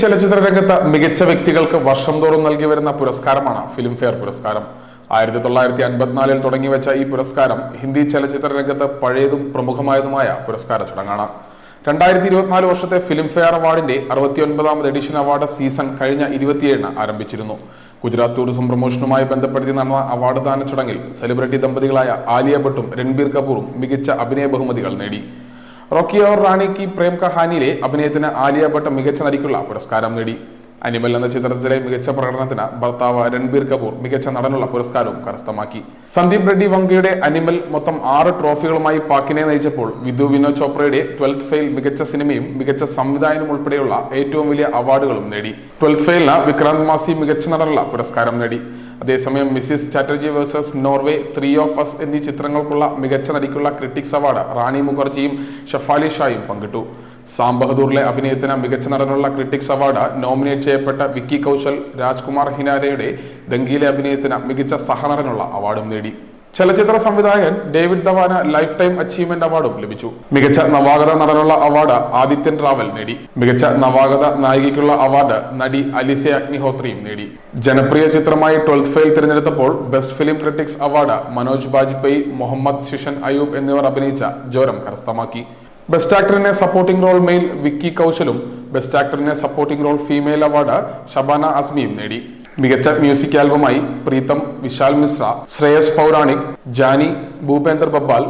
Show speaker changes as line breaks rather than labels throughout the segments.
ചലച്ചിത്ര രംഗത്ത് മികച്ച വ്യക്തികൾക്ക് വർഷം തോറും നൽകി വരുന്ന പുരസ്കാരമാണ് ഫിലിംഫെയർ പുരസ്കാരം. ആയിരത്തി തൊള്ളായിരത്തി അൻപത്തിനാലിൽ തുടങ്ങിവെച്ച ഈ പുരസ്കാരം ഹിന്ദി ചലച്ചിത്ര രംഗത്ത് പഴയതും പ്രമുഖമായതുമായ പുരസ്കാര ചടങ്ങാണ്. രണ്ടായിരത്തി ഇരുപത്തിനാല് വർഷത്തെ ഫിലിംഫെയർ അവാർഡിന്റെ അറുപത്തിയൊൻപതാമത് എഡിഷൻ അവാർഡ് സീസൺ കഴിഞ്ഞ ഇരുപത്തിയേഴിന് ആരംഭിച്ചിരുന്നു. ഗുജറാത്ത് ടൂറിസം പ്രൊമോഷനുമായി ബന്ധപ്പെടുത്തി നടന്ന അവാർഡ് ദാന ചടങ്ങിൽ സെലിബ്രിറ്റി ദമ്പതികളായ ആലിയ ഭട്ടും രൺബീർ കപൂറും മികച്ച അഭിനയ ബഹുമതികൾ നേടി. റോക്കി ഓർ റാണി പ്രേം കഹാനിയിലെ അഭിനയത്തിന് ആലിയ ഭട്ട് മികച്ച നടിക്കുള്ള പുരസ്കാരം നേടി. അനിമൽ എന്ന ചിത്രത്തിലെ മികച്ച പ്രകടനത്തിന് ഭർത്താവ് രൺബീർ കപൂർ മികച്ച നടനുള്ള പുരസ്കാരവും കരസ്ഥമാക്കി. സന്ദീപ് റെഡ്ഡി വങ്കയുടെ അനിമൽ മൊത്തം ആറ് ട്രോഫികളുമായി പാക്കിനെ നയിച്ചപ്പോൾ വിധു വിനോദ് ചോപ്രയുടെ ട്വൽത്ത് ഫെയിൽ മികച്ച സിനിമയും മികച്ച സംവിധായനും ഉൾപ്പെടെയുള്ള ഏറ്റവും വലിയ അവാർഡുകളും നേടി. ട്വൽത്ത് ഫെയിലിന് വിക്രാന്ത് മാസി മികച്ച നടനുള്ള പുരസ്കാരം നേടി. അതേസമയം Mrs Chatterjee versus Norway three of us എന്നീ ചിത്രങ്ങൾക്കുള്ള മികച്ച നടിക്കുള്ള ക്രിട്ടിക്സ് അവാർഡ് റാണി മുഖർജിയും ഷഫാലി ഷായും പങ്കിട്ടു. സാം ബഹദൂറിലെ അഭിനയത്തിന് മികച്ച നടനുള്ള ക്രിട്ടിക്സ് അവാർഡ് നോമിനേറ്റ് ചെയ്യപ്പെട്ട വിക്കി കൗശൽ രാജ്കുമാർ ഹിനാരയുടെ ദംഗിയിലെ അഭിനയത്തിന് മികച്ച സഹനടനുള്ള അവാർഡും നേടി. ചലച്ചിത്ര സംവിധായകൻ ഡേവിഡ് ധവാന് ലൈഫ് ടൈം അച്ചീവ്മെന്റ് അവാർഡും ലഭിച്ചു. മികച്ച നവാഗത നടനുള്ള അവാർഡ് ആദിത്യൻ റാവൽ നേടി. മികച്ച നവാഗത നായികയ്ക്കുള്ള അവാർഡ് നടി അലിസെ അഗ്നിഹോത്രിയും നേടി. ജനപ്രിയ ചിത്രമായി twelfth fail തിരഞ്ഞെടുത്തപ്പോൾ best film critics award Manoj Bajpayee Mohammed Zeeshan Ayyub എന്നിവർ അഭിനയിച്ച ജോരം കരസ്ഥമാക്കി. ബെസ്റ്റ് ആക്ടറിനെ സപ്പോർട്ടിംഗ് റോൾ മെയിൽ വിക്കി കൗശലും best ആക്ടറിനെ supporting role female award Shabana അസ്മിയും നേടി. മികച്ച മ്യൂസിക് ആൽബമായി പ്രീതം വിശാൽ മിശ്ര ശ്രേയസ് പൗരാണിക് ജാനി ഭൂപേന്ദർ ബബ്ബാൽ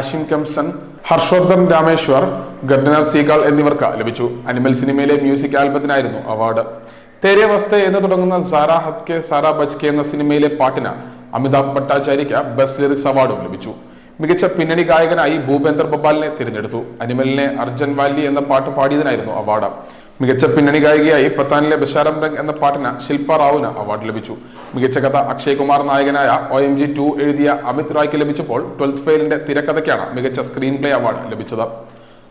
അഷിം കെംസൺ ഹർഷവർദ്ധൻ രാമേശ്വർ ഗർഡനർ സീഗാൾ എന്നിവർക്ക് ലഭിച്ചു. അനിമൽ സിനിമയിലെ മ്യൂസിക് ആൽബത്തിനായിരുന്നു അവാർഡ് തേരെ വസ്ത എന്ന് തുടങ്ങുന്ന സാര ഹത്കെ സാര ബജ്കെ എന്ന സിനിമയിലെ പാട്ടിന് അമിതാഭ് ഭട്ടാചാര്യയ്ക്ക് ബെസ്റ്റ് ലിറിക്സ് അവാർഡും ലഭിച്ചു. മികച്ച പിന്നണി ഗായകനായി ഭൂപേന്ദർ ബബാലിനെ തിരഞ്ഞെടുത്തു. അനിമലിനെ അർജൻ വാലി എന്ന പാട്ട് പാടിയതിനായിരുന്നു അവാർഡ്. മികച്ച പിന്നണി ഗായികയായി പത്താനിലെ ബഷാരം രംഗ് എന്ന പാട്ടിന് ശില്പ റാവുന് അവാർഡ് ലഭിച്ചു. മികച്ച കഥ അക്ഷയ് കുമാർ നായകനായ ഒ എം ജി ടു എഴുതിയ അമിത് റായ്ക്ക് ലഭിച്ചപ്പോൾ ട്വൽത്ത് ഫെയിലിന്റെ തിരക്കഥയ്ക്കാണ് മികച്ച സ്ക്രീൻ പ്ലേ അവാർഡ് ലഭിച്ചത്.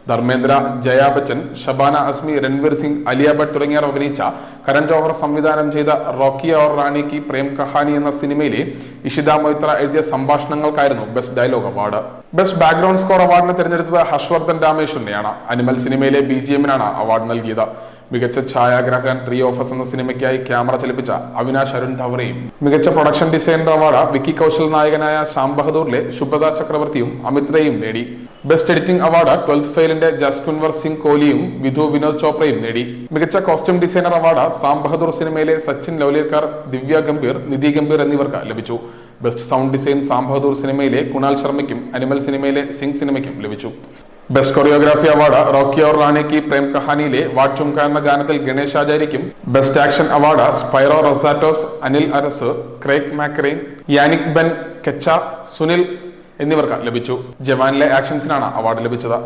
ധർമ്മേന്ദ്ര ജയാ ബച്ചൻ ഷബാന അസ്മി രൺവീർ സിംഗ് അലിയ ഭട്ട് തുടങ്ങിയവർ അഭിനയിച്ച കരൺ ജോഹർ സംവിധാനം ചെയ്ത റോക്കി ഓർ റാണി കി പ്രേം കഹാനി എന്ന സിനിമയിലെ ഇഷിത മൊയ്ത്ര എഴുതിയ സംഭാഷണങ്ങൾക്കായിരുന്നു best dialogue award. Best background score അവാർഡിന് തിരഞ്ഞെടുത്തത് ഹർഷവർദ്ധൻ രാമേശ്വരനെയാണ്. അനിമൽ സിനിമയിലെ ബി ജി എമ്മിനാണ് അവാർഡ് നൽകിയത്. മികച്ച ഛായാഗ്രാഹകൻ ത്രീ ഓഫസ് എന്ന സിനിമയ്ക്കായി ക്യാമറ ചലിപ്പിച്ച അവിനാശ് അരുൺ ധവറയും. മികച്ച production designer award Vicky Kaushal നായകനായ ശ്യാം ബഹദൂറിലെ ശുഭദ ചക്രവർത്തിയും അമിത്രയും നേടി. ബെസ്റ്റ് എഡിറ്റിംഗ് അവാർഡ് ട്വൽത്ത് ഫെയിലിന്റെ ജസ്കുൻവർ സിംഗ് കോലിയും വിധു വിനോദ് ചോപ്രയും നേടി. മികച്ച costume designer award Sam Bahadur സിനിമയിലെ സച്ചിൻ ലൗലിയർക്കർ ദിവ്യ ഗംഭീർ നിധി ഗംഭീർ എന്നിവർക്ക് ലഭിച്ചു. Best sound design Sam Bahadur സിനിമയിലെ കുണാൽ ശർമ്മയ്ക്കും അനിമൽ സിനിമയിലെ സിംഗ് സിനിമയ്ക്കും ലഭിച്ചു. Best choreography award Rocky Aur Rani Ki Prem കഹാനിയിലെ വാച്ചുംക ചുംക എന്ന ഗാനത്തിൽ Ganesh ആചാര്യയ്ക്കും. Best action award Spiro Razatos Anl Arasu Craig Macrae Yannick Ben Kecha Sunil എന്നിവർക്ക് ലഭിച്ചു. ജവാനിലെ ആക്ഷൻസിനാണ് അവാർഡ് ലഭിച്ചത്.